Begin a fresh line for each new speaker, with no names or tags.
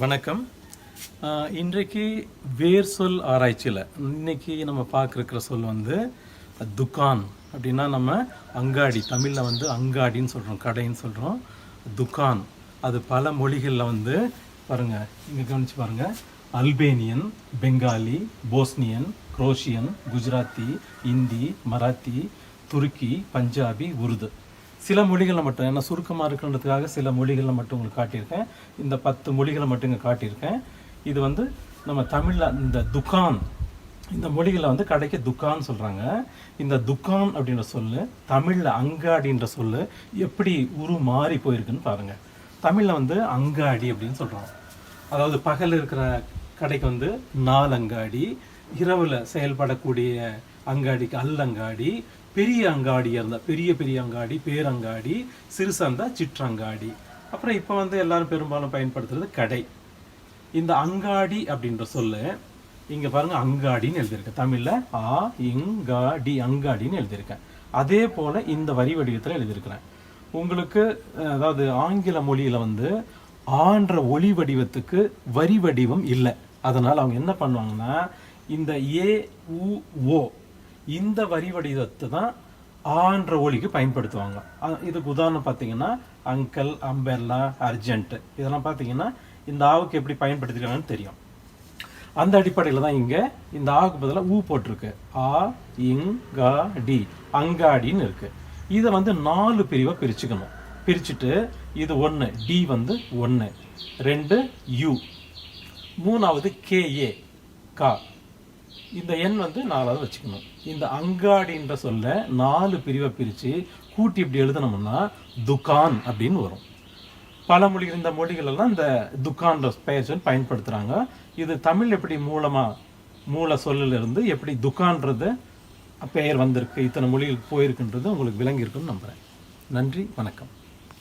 வணக்கம். இன்றைக்கு வேர் சொல் ஆராய்ச்சியில் இன்றைக்கி நம்ம பார்க்குற சொல் வந்து துக்கான் அப்படின்னா நம்ம அங்காடி தமிழில் வந்து அங்காடின்னு சொல்கிறோம் கடைன்னு சொல்கிறோம் துக்கான் அது பல மொழிகளில் வந்து பாருங்கள் இங்கே கவனிச்சு பாருங்கள் Albanian Bengali Bosnian Croatian Gujarati Hindi Marathi துருக்கி பஞ்சாபி உருது. சில மொழிகளில் மட்டும் ஏன்னா சுருக்கமாக இருக்குன்றதுக்காக சில மொழிகளில் மட்டும் உங்களுக்கு காட்டியிருக்கேன். இந்த பத்து மொழிகளை மட்டும் இங்கே காட்டியிருக்கேன். இது வந்து நம்ம தமிழில் இந்த துக்கான் இந்த மொழிகளில் வந்து கடைக்கு துக்கான்னு சொல்கிறாங்க இந்த துக்கான் அப்படின்ற சொல்லு தமிழில் அங்காடின்ற சொல்லு எப்படி உரு மாறி போயிருக்குன்னு பாருங்கள் தமிழில் வந்து அங்காடி அப்படின்னு சொல்கிறோம் அதாவது பகல் இருக்கிற கடைக்கு வந்து நாலங்காடி இரவில் செயல்படக்கூடிய அங்காடிக்கு அல்லங்காடி பெரிய அங்காடியாக இருந்தால் பெரிய பெரிய அங்காடி பேரங்காடி சிறுசா இருந்தால் சிற்றங்காடி. அப்புறம் இப்போ வந்து எல்லாரும் பெரும்பாலும் பயன்படுத்துறது கடை. இந்த அங்காடி அப்படின்ற சொல்லு இங்கே பாருங்கள் அங்காடின்னு எழுதியிருக்கேன். தமிழில் ஆ இங்காடி அங்காடின்னு எழுதியிருக்கேன். அதே போல் இந்த வரி வடிவத்தில் எழுதியிருக்கிறேன். உங்களுக்கு அதாவது ஆங்கில மொழியில் வந்து ஆன்ற ஒளி வடிவத்துக்கு வரி வடிவம் இல்லை. அதனால் அவங்க என்ன பண்ணுவாங்கன்னா இந்த ஏ உ ஓ இந்த வரி வடிவத்தை தான் ஆன்ற ஒலிக்கு பயன்படுத்துவாங்க. இதுக்கு உதாரணம் பார்த்தீங்கன்னா அங்கிள் அம்பெர்லா அர்ஜென்ட் இதெல்லாம் பார்த்தீங்கன்னா இந்த ஆவுக்கு எப்படி பயன்படுத்திக்கிறாங்கன்னு தெரியும். அந்த அடிப்படையில் தான் இங்கே இந்த ஆவுக்கு பதிலாக ஊ போட்டிருக்கு. ஆ இங் கா டி. அங்காடின்னு இருக்குது இதை வந்து நாலு பிரிவாக பிரிச்சுக்கணும். பிரிச்சுட்டு இது ஒன்று டி வந்து ஒன்று ரெண்டு யூ. மூணாவது கேஏ கா. இந்த எண் வந்து நாலாவது வச்சுக்கணும். இந்த அங்காடின்ற சொல்ல நாலு பிரிவை பிரித்து கூட்டி இப்படி எழுதணும்னா துகான் அப்படின்னு வரும். பல மொழிகள் இந்த மொழிகளெல்லாம் இந்த துக்கான்ற பெயர் சொல் பயன்படுத்துகிறாங்க இது தமிழ் எப்படி மூலமாக மூல சொல்லிலிருந்து எப்படி துக்கான்றது பெயர் வந்திருக்கு இத்தனை மொழிகளுக்கு போயிருக்குன்றது உங்களுக்கு விளங்கியிருக்குன்னு நம்புகிறேன் நன்றி வணக்கம்.